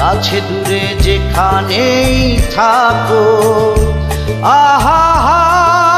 কাছে দূরে যেখানেই থাকো। আহা হা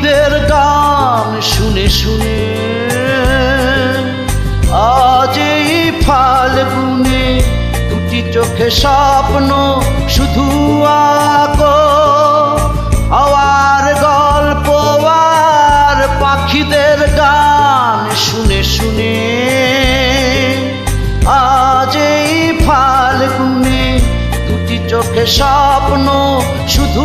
পাখিদের গান শুনে শুনে আজ এই ফাল্গুনে দুটি চোখে স্বপ্ন শুধু আঁকো হাওয়ার গল্প আর পাখিদের গান শুনে শুনে আজ এই ফাল্গুনে দুটি চোখে স্বপ্ন শুধু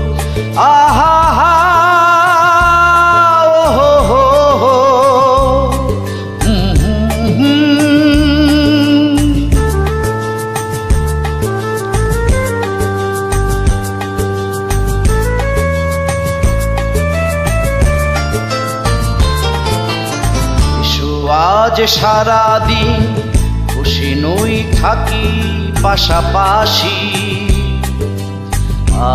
আজ সারাদিন খুশি নই থাকি পাশাপাশি।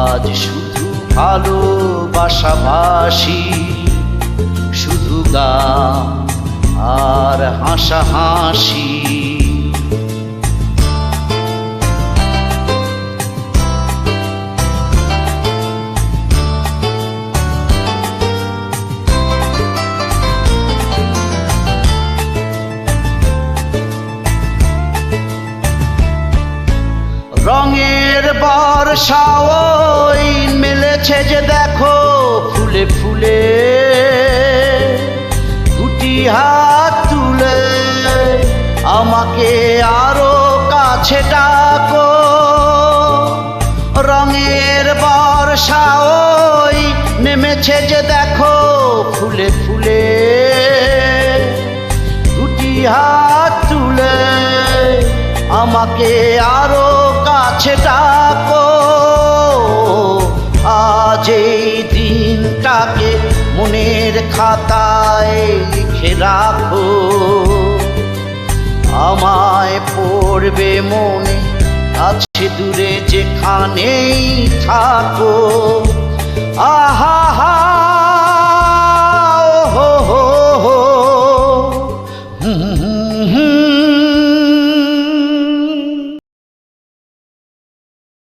আজ শুধু ভালোবাসাবাসি শুধু গান আর হাসাহাসি বর্ষা ওই মেলেছে যে দেখো ফুলে ফুলে। দুটি হাত তুলে আমাকে আরও আমাকে আরও কাছে ডাকো। আজ এই দিনটাকে মনের খাতায় লিখে রাখো। আমায় পড়বে মনে, আছে দূরে যেখানেই থাকো। আহা